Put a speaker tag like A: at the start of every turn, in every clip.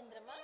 A: சந்திரமா?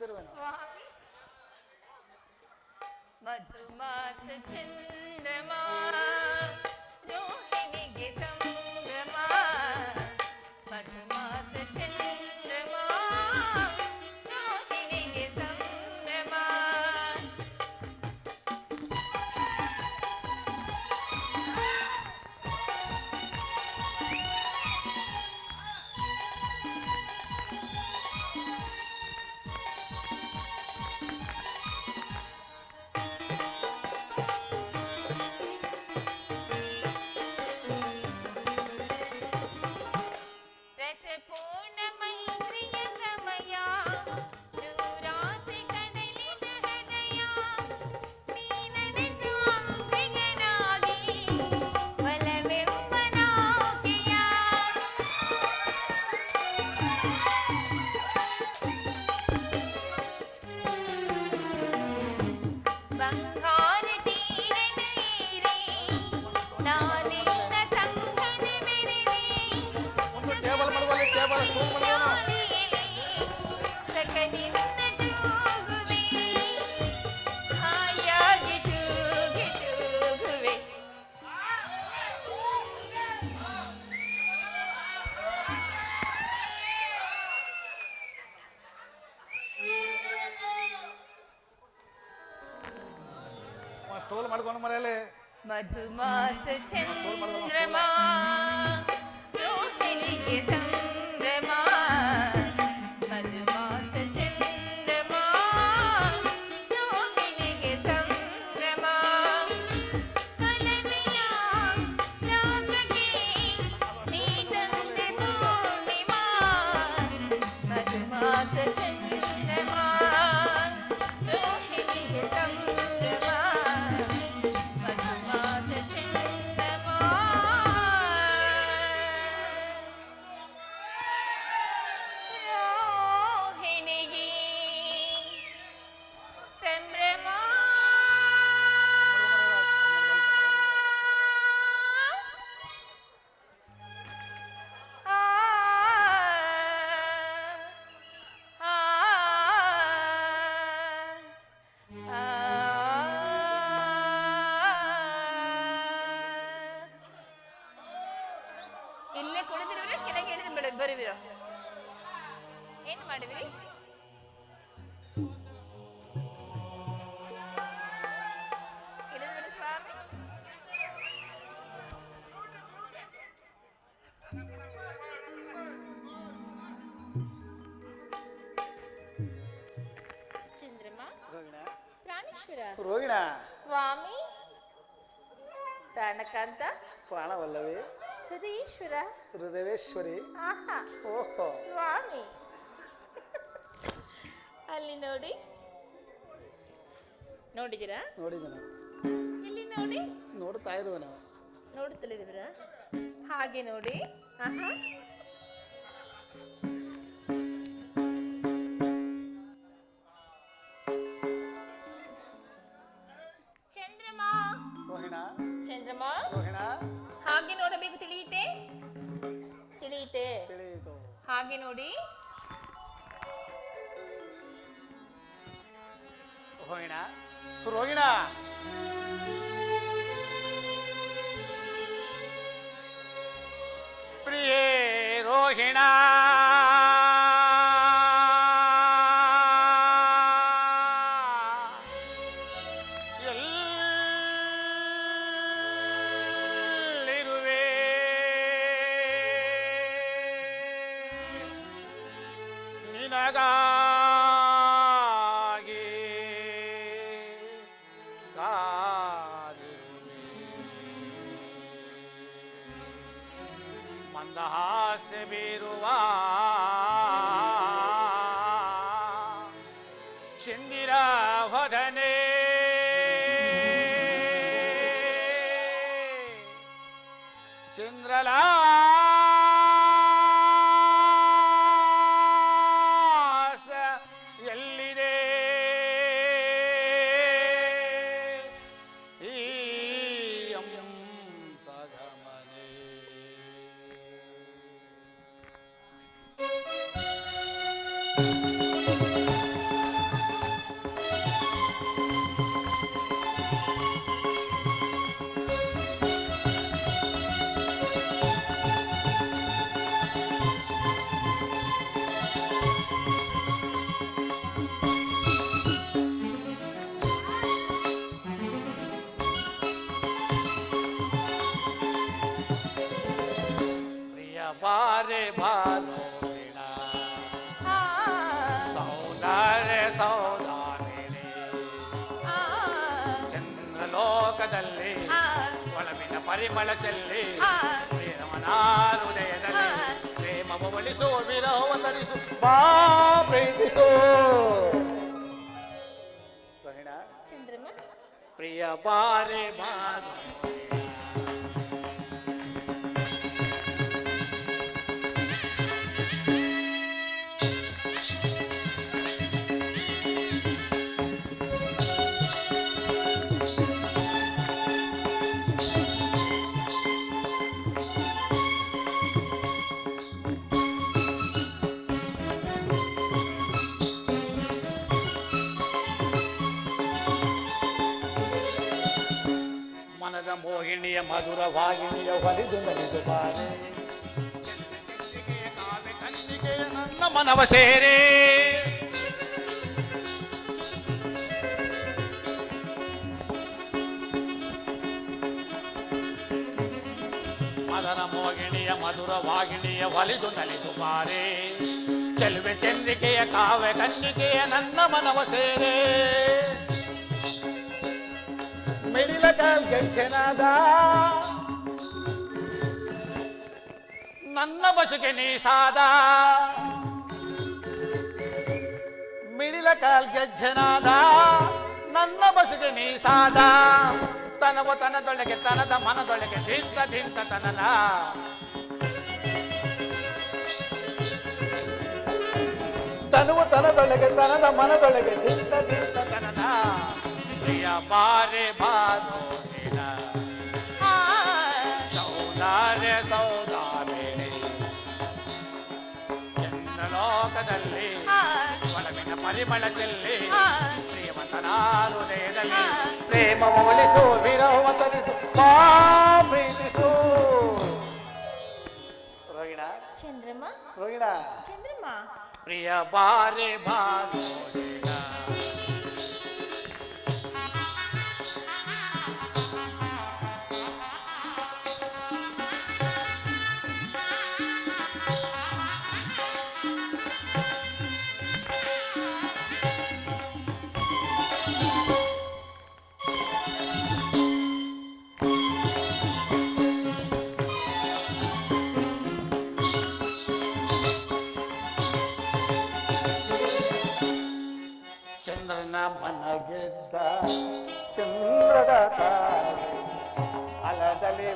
B: ಉದ್ದಿರ್ದನ ಮಧುಮಾಸ ಚಂದಮಾ ರೋಹಿಣಿಗೆ ಸಮ
A: ರೋಹಿಣ
B: ಸ್ವಾಮಿ. ಪ್ರಾಣಕಾಂತ.
A: ಪ್ರಾಣವಲ್ಲವೇ?
B: ಹೃದಯೇಶ್ವರ.
A: ಹೃದಯೇಶ್ವರಿ.
B: ಆಹಾ.
A: ಓಹೋ.
B: ಸ್ವಾಮಿ. ಅಲ್ಲಿ ನೋಡಿ. ನೋಡಿದಿರಾ
A: ನೋಡಿದನು
B: ಇಲ್ಲಿ ನೋಡಿ.
A: ನೋಡ್ತಾ ಇರುವ ನಾವು
B: ನೋಡುತ್ತಲಿದ್ದೀರಾ ಹಾಗೆ ನೋಡಿ. ಆಹಾ. ಹಾಗೆ ನೋಡಿ.
A: ರೋಹಿಣ ರೋಹಿಣ. ಪ್ರಿಯೇ ರೋಹಿಣಾ. செந்திரா ಪರಿಮಳ ಚೆಲ್ಲಿ
B: ಆ.
A: ಪ್ರೇಮನ ಹೃದಯದಲ್ಲಿ
B: ಆ.
A: ಪ್ರೇಮವ ಒಲಿಸು ವಿರಹವ ತರಿಸು ಬಾ ಪ್ರೀತಿಸು ರೋಹಿಣ
B: ಚಂದ್ರಮ್ಮ
A: ಪ್ರಿಯ ಬಾರೆ ಬಾರೋ ಮೋಹಿಣಿಯ ಮಧುರ ವಾಹಿಣಿಯ ಹೊಲಿದು ನಲಿದು ಬಾರೆ ನನ್ನ ಮನವ ಸೇರೆ. ಮದನ ಮೋಹಿಣಿಯ ಮಧುರ ವಾಗಿಣಿಯ ಹೊಲಿದು ನಲಿದು ಬಾರೆ ಚೆಲುವೆ ಚಂದ್ರಿಕೆಯ ಕಾವ್ಯ ಕನ್ನಿಕೆಯ ನನ್ನ ಮನವ ಸೇರೆ. ಮಿಡಿಲ ಕಾಲ್ ಗಂಚನಾದ ನನ್ನ ಬಸುಗೆ ನೀಸಾದ ಮಿಡಿಲ ಕಾಲ್ ಗೆಜ್ಜನಾದ ನನ್ನ ಬಸುಗೆ ನೀಸಾದ ತನವ ತನದೊಳಗೆ ತನದ ಮನದೊಳಗೆ ದಿಂತ ದಿಂತ ತನನ ತನುವು ತನದೊಳಗೆ ತನದ ಮನದೊಳಗೆ ದಿಂತ ದಿಂತ ತನನ ಪ್ರಿಯ ಬಾರೆ ಬಾರೋಹಿಣ
B: ಆ,
A: ಸೌಂದರ್ಯ ಸೌದಾಮಿನಿ ಚಂದ್ರಲೋಕದಲ್ಲಿ
B: ಆ,
A: ಒಳಗಿನ ಪರಿಮಳ ಚೆಲ್ಲಿ
B: ಆ.
A: ಶ್ರೀಮಂತನ ಹೃದಯದಲ್ಲಿ
B: ಆ.
A: ಪ್ರೇಮ ಒಲಿಸು ವಿರಹವ ತರಿಸು ಬಾ ಪ್ರೀತಿಸು ರೋಹಿಣ
B: ಚಂದ್ರಮ್ಮ
A: ರೋಹಿಣ
B: ಚಂದ್ರಮ್ಮ
A: ಪ್ರಿಯ ಬಾರೆ ಬಾರೋಹಿಣ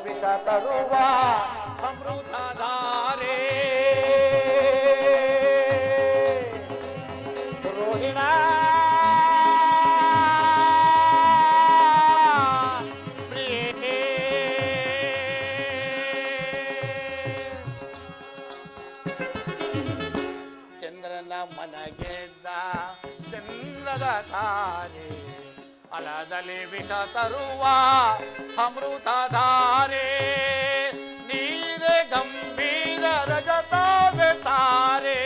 A: বিশাত রুবা ಚಂದ್ರನ ಮನಗೆದ್ದ ಚಂದ್ರದ ತಾರೆ ಅಲದಲ್ಲಿ ವಿಷ ತರುವ ಅಮೃತಧಾರೆ ನೀರೆ ಗಂಭೀರ ರಜತಾವೆ ತಾರೆ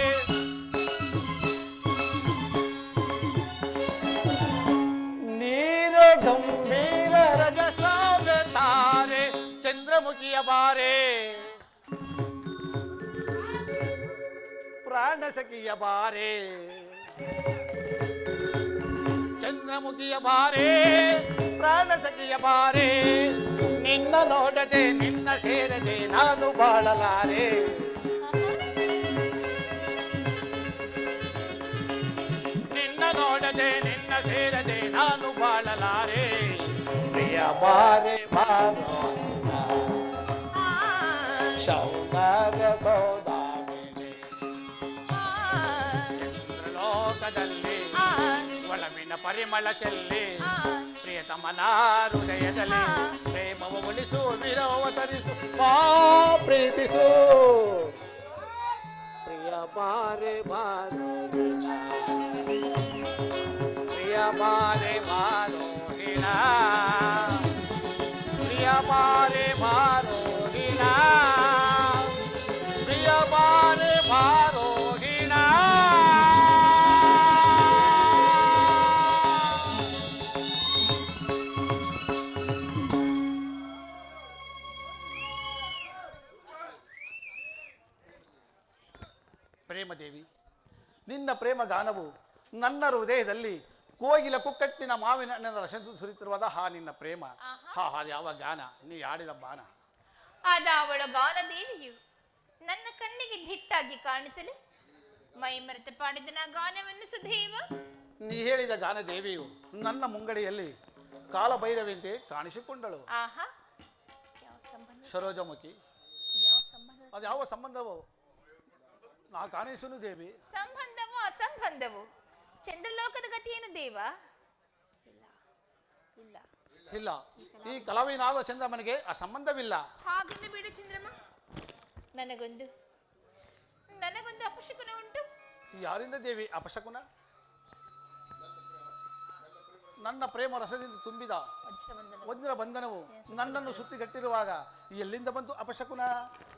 A: ನೀರೆ ಗಂಭೀರ ರಜಸಾವೆ ತಾರೆ ಚಂದ್ರಮುಖಿಯ ಬಾರೆ ಪ್ರಾಣ ಸಖಿಯ ಬಾರೆ ಚಂದ್ರಮುಖಿಯ ಬಾರೆ, ಪ್ರಾಣ ಸಖಿಯ ಬಾರೆ, ನಿನ್ನ ನೋಡದೆ ನಿನ್ನ ಸೇರದೆ ನಾನು ಬಾಳಲಾರೆ. ನಿನ್ನ ನೋಡದೆ ನಿನ್ನ ಸೇರದೆ ನಾನು ಬಾಳಲಾರೆ. ಪ್ರಿಯ ಬಾರೋ ಪರಿಮಳ ಚೆಲ್ಲಿ
B: ಆ.
A: ಪ್ರಿಯತಮನ ಹೃದಯದಲ್ಲಿ
B: ಆ.
A: ಪ್ರೇಮವ ಉಳಿಸು ವಿರವ ತರಿಸು ಮಾ ಪ್ರೀತಿಸು ಪ್ರಿಯ ಬಾರೆ ಬಾರೋ ಪ್ರಿಯ ಬಾರೆ ಬಾರೋ ಹಿಣ ಪ್ರಿಯ ಬಾರೆ ಬಾರೋ ಹಿಣ ಪ್ರಿಯ ಬಾರೆ ಬಾರೋ ನಿನ್ನ ಪ್ರೇಮ ಗಾನವು ನನ್ನ ಹೃದಯದಲ್ಲಿ ಕೋಗಿಲ ಕುಕ್ಕಟ್ಟಿನ ಮಾವಿನ ಹಣ್ಣಿನ ರಸ ಸುರಿತಿರುವಾದ ಹಾ ನಿನ್ನ ಪ್ರೇಮ.
B: ಹಾ
A: ಹಾ ಅದು ಯಾವ ಗಾನ? ನೀ ಆಡಿದ ಬಾನ.
B: ಆದ ಅವಳ ಗಾನದೇವಿಯು ನನ್ನ ಕಣ್ಣಿಗೆ ದಿಟ್ಟಾಗಿ ಕಾಣಿಸಲಿ. ಮೈ ಮರೆತು ಪಾಡಿದ ನಾ ಗಾನವನ್ನು ಸುಧೇವ
A: ನೀ ಹೇಳಿದ ಗಾನ ದೇವಿಯು ನನ್ನ ಮುಂಗಡಿಯಲ್ಲಿ ಕಾಲಭೈರವಿಂತೆ ಕಾಣಿಸಿಕೊಂಡಳು.
B: ಆಹಾ. ಯಾವ ಸಂಬಂಧ?
A: ಸರೋಜಮುಖಿ.
B: ಯಾವ ಸಂಬಂಧ?
A: ಅದು ಯಾವ ಸಂಬಂಧವು? ನಾ ಕಾಣಿಸುನು ದೇವಿ.
B: ಸಂಬಂಧವೋ ಚಂದ್ರಲೋಕದ ಗತಿಯೇನು ದೇವ? ಇಲ್ಲ. ಇಲ್ಲ.
A: ಇಲ್ಲ. ಈ ಕಲಾವಿನಾದ ಚಂದ್ರಮನಿಗೆ ಆ ಸಂಬಂಧವಿಲ್ಲ.
B: ಹಾಗೆಂದು ಬಿಡು ಚಂದ್ರಮ್ಮ. ನನಗೊಂದು. ನನಗೊಂದು ಅಪಶಕುನ ಉಂಟು.
A: ಯಾರಿಂದ ದೇವಿ ಅಪಶಕುನ? ನನ್ನ ಪ್ರೇಮ ರಸದಿಂದ ತುಂಬಿದ ವಜ್ರ ಬಂಧನವು. ನನ್ನನ್ನು ಸುತ್ತಿಗಟ್ಟಿರುವಾಗ ಎಲ್ಲಿಂದ ಬಂತು ಅಪಶಕುನ?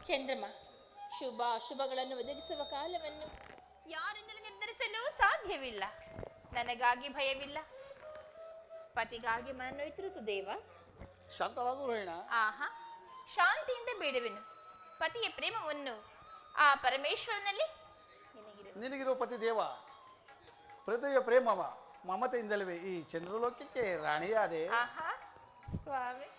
B: ಚಂದ್ರಮ್ಮ ಶುಭ ಅಶುಭಗಳನ್ನು ಒದಗಿಸುವ ಕಾಲವನ್ನು ಯಾರಿಂದಲೂ ನಿರ್ಧರಿಸಲು ಸಾಧ್ಯವಿಲ್ಲ. ನನಗಾಗಿ ಭಯವಿಲ್ಲ. ಪತಿಗಾಗಿ ಮನನೊಯ್ತಿರು ಸುದೇವ
A: ಶಾಂತವಾಗು ರೋಹಿಣ
B: ಆಹಾ ಶಾಂತಿಯಿಂದ ಬೇಡವೆನು. ಪತಿಯ ಪ್ರೇಮವನ್ನು ಆ ಪರಮೇಶ್ವರನಲ್ಲಿ ನಿನಗಿರು.
A: ನಿನಗಿರುವ ಪತಿ ದೇವ ಪ್ರತಿಯ ಪ್ರೇಮವ ಮಮತೆಯಿಂದಲವೇ ಈ ಚಂದ್ರಲೋಕಕ್ಕೆ ರಾಣಿಯಾದೆ.
B: ಆಹಾ ಸ್ವಾಮಿ.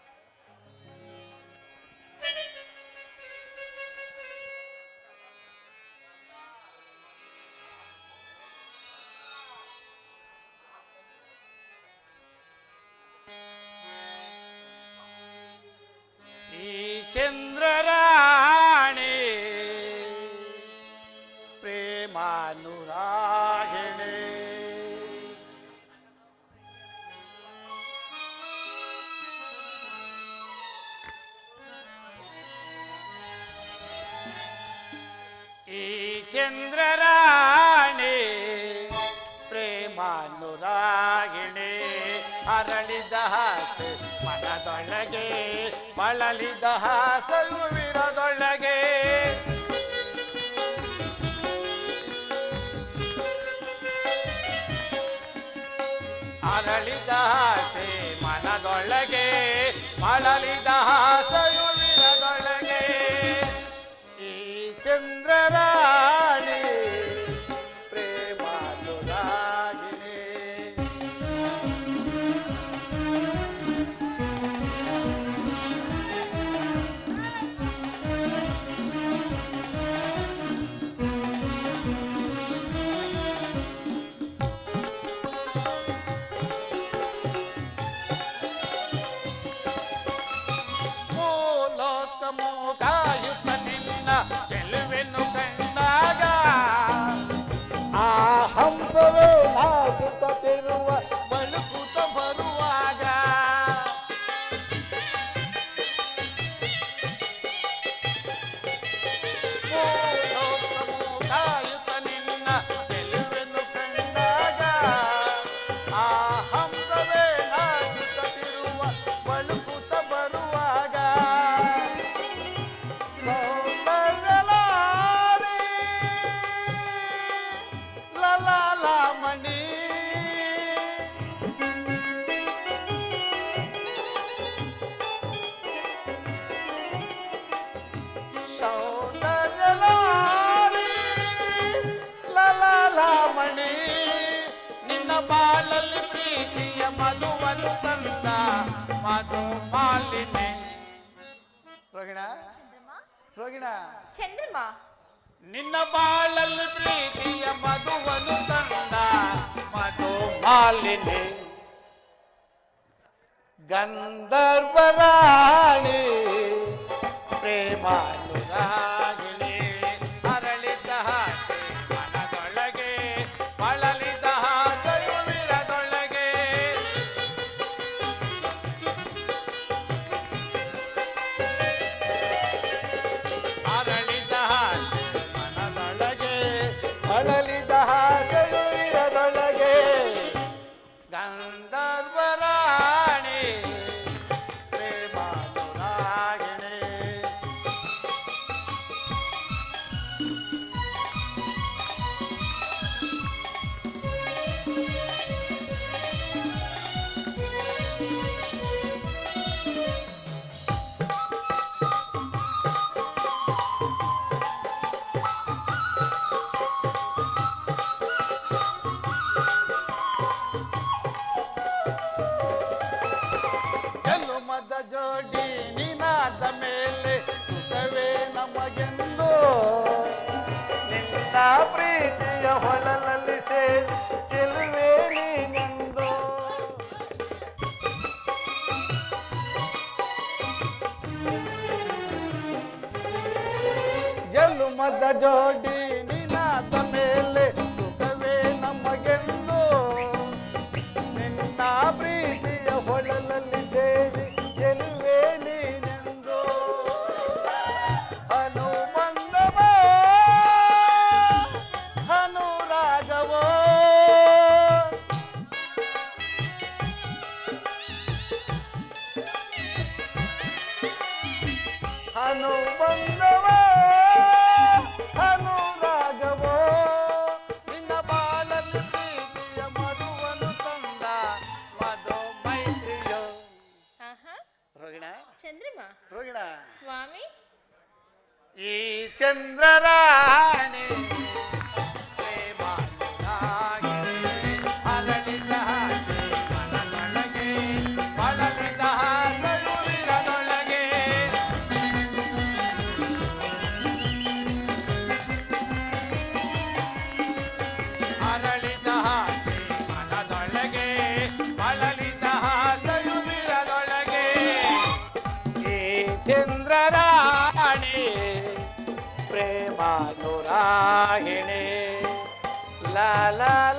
A: ಅರಳಿದ ಹಾಸೆ ಮನದೊಳಗೆ ಮರಳಿದ ಹಾಸಲು ರೋಗಿಣ.
B: ಚಂದ್ರಮ್ಮ.
A: ನಿನ್ನ ಬಾಳಲ್ಲಿ ಪ್ರೀತಿಯ ಮಧುವನು ತಂದ ಮಧು ಮಾಲಿನಿ ಗಂಧರ್ವರಾಣಿ
B: ಪ್ರೇಮಾನುರಾ
A: la la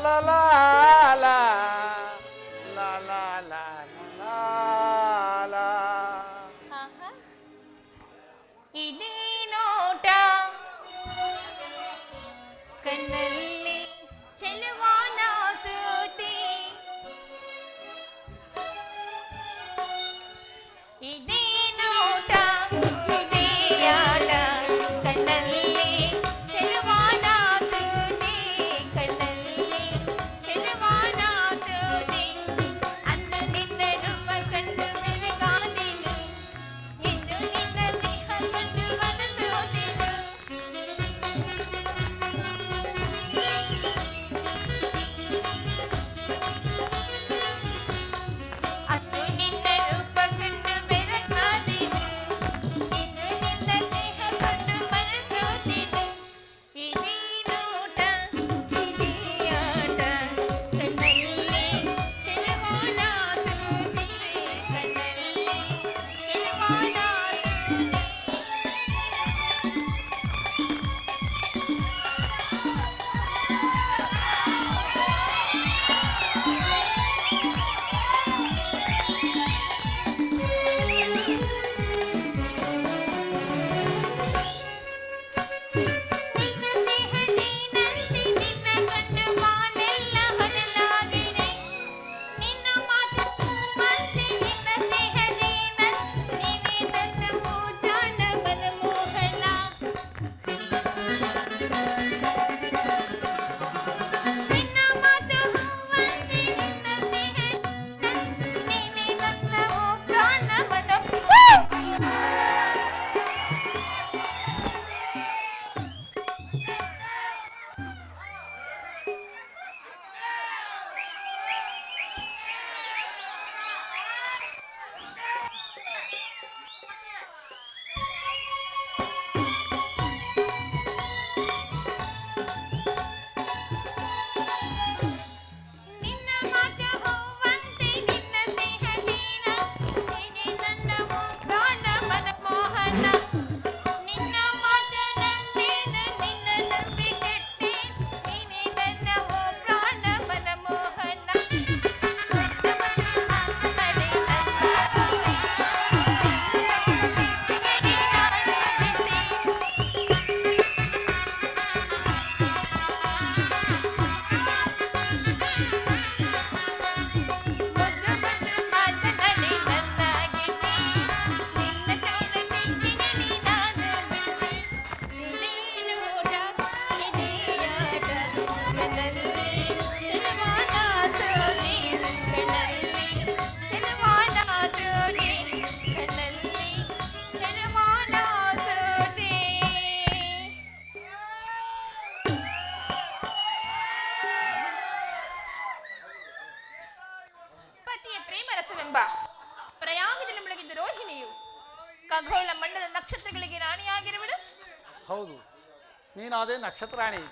A: ನಕ್ಷತ್ರಾಣಿ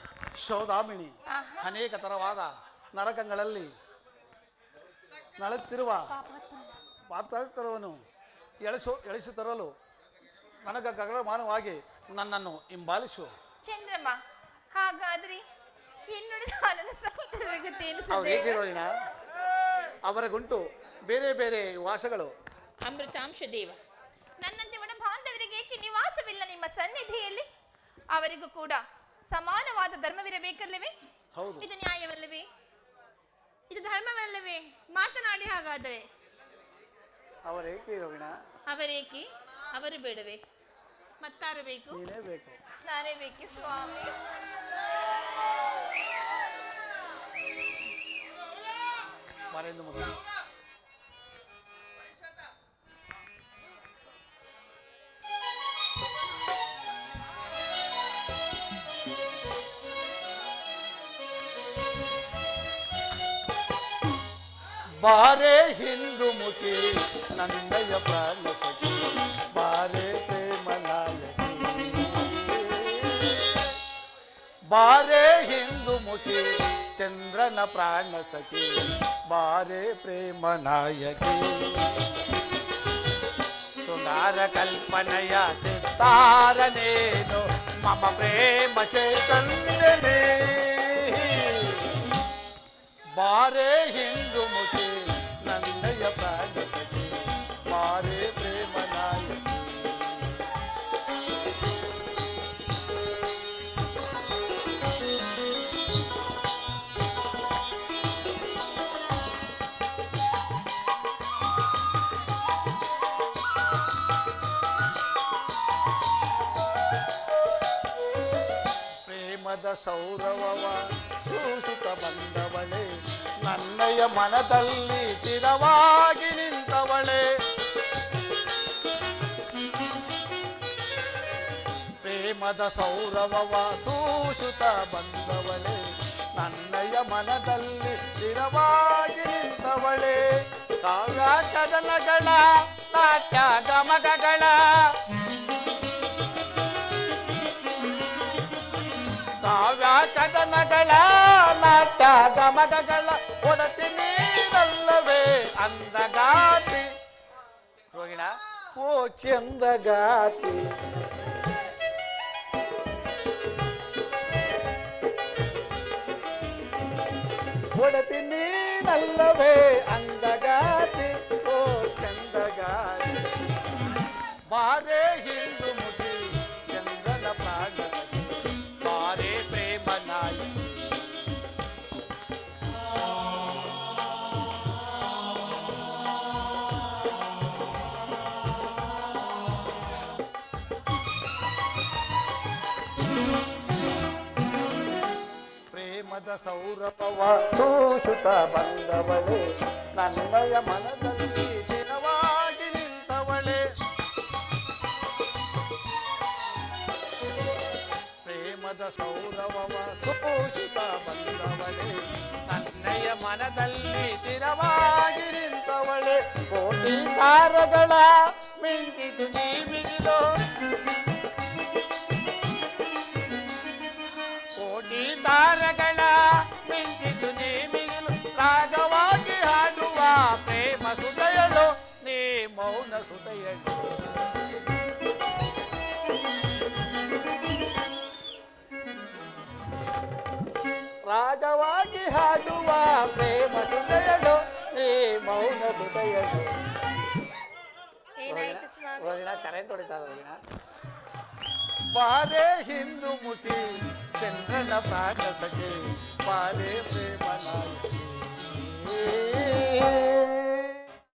A: ಶೋಧಾಮಿಣಿ. ಅನೇಕ ತರವಾದ ನರಕಗಳಲ್ಲಿ ನಳುತ್ತಿರುವ ಪಾತ್ರಕರವನ್ನು ಎಳಿಸು ಎಳಿಸು ತರಲು ನನಗ ಗಗನಮಾನವಾಗಿ ನನ್ನನ್ನು ಹಿಂಬಾಲಿಸು.
B: ಚಂದ್ರಮ್ಮ ಹಾಗಾದ್ರೆ ಇನ್ನುಳಿದ
A: ಅವ್ರು ಗುಂಟು ಬೇರೆ ಬೇರೆ ವಾಸಗಳು.
B: ಅಮೃತಾಂಶ ದೇವ ನನ್ನಂತೆ ಒಣ ಬಾಂಧವರಿಗೆ ಏಕೆ ನಿವಾಸವಿಲ್ಲ ನಿಮ್ಮ ಸನ್ನಿಧಿಯಲ್ಲಿ? ಅವರಿಗೂ ಕೂಡ ಸಮಾನವಾದ ಧರ್ಮವಿರಬೇಕಲ್ಲವೇ ಇದು ನ್ಯಾಯವಲ್ಲವೇ? ಇದು ಧರ್ಮವಲ್ಲವೇ? ಮಾತನಾಡಿ ಹಾಗಾದರೆ.
A: ಅವರೇಕೆ
B: ಅವರೇಕೆ ಅವರು ಬೇಡವೇ? ಮತ್ತಾರು ಬೇಕು?
A: ನೀನೇ ಬೇಕು.
B: ನಾನೇ ಬೇಕಿ ಸ್ವಾಮಿ?
A: ಮನೆಯಿಂದ ಬಾರೆ ಹಿಂದು ಮುಖಿ ನಂದಯ ಪ್ರಾಣ ಸಖಿ ಬಾರೆ ಪ್ರೇಮ ನಾಯಕಿ ಬಾರೆ ಹಿಂದು ಮುಖಿ ಚಂದ್ರನ ಪ್ರಾಣ ಸಖಿ ಬಾರೆ ಪ್ರೇಮ ನಾಯಕಿ ಸುಂದರ ಕಲ್ಪನೆಯ ಚಿತ್ತಾರನೇನು ಮಮ ಪ್ರೇಮ ಚೈತನ್ಯನೇ ಬಾರೆ ಹಿಂದು ಮುಖಿ ನನ್ನಯ ಪ್ರಾಣಪತಿ ಬಾರೆ ಪ್ರೇಮ ನಾಯಕಿ ಪ್ರೇಮದ ಸೌರವವ ಸೂಸುತ್ತ ಬಂದವಳೆ ನನ್ನಯ ಮನದಲ್ಲಿ ಸ್ಥಿರವಾಗಿ ನಿಂತವಳೆ. ಪ್ರೇಮದ ಸೌರವವ ಸೂಸುತ್ತ ಬಂದವಳೆ. ನನ್ನಯ ಮನದಲ್ಲಿ ಸ್ಥಿರವಾಗಿ ನಿಂತವಳೆ. ಕಾವ್ಯ ಕದನಗಳ ನಾಟ್ಯ ಗಮಗಗಳ ಕಾವ್ಯ ಕದನಗಳ ನಾಟ್ಯ ಗಮಗಗಳ ಒಡತಿ ನೀನಲ್ಲವೇ ಅಂದಗಾತಿ ರೋಗಿಣ ಓ ಚಂದಗಾತಿ ಒಡತಿ ನೀನಲ್ಲವೇ ಅಂದಗಾತಿ ಸೌರಭವ ತೋಷುತ ಬಂದವಳೆ ನನ್ನಯ ಮನದಲ್ಲಿ ದಿನವಾಗಿ ನಿಂತವಳೆ. ಪ್ರೇಮದ ಸೌರಭವ ತೋಷುತ ಬಂದವಳೆ ನನ್ನಯ ಮನದಲ್ಲಿ ಸ್ಥಿರವಾಗಿ ನಿಂತವಳೆ. ಕೋಟಿ ತಾರಗಳ ಮಿಂಚಿತು ನೀ ಮಿಗಿಲು ಈ ಮೌನ ಸುದಯಲು ಕರೆಂಟ್ ಹೊಡಿತಾ ಒಳ್ಳ ಹಿಂದು ಮುಖಿ ಚಂದ್ರನ ಪ್ರಾಣ ಸಖಿ ಬಾರೆ ಪ್ರೇಮ ನಾಯಕಿ.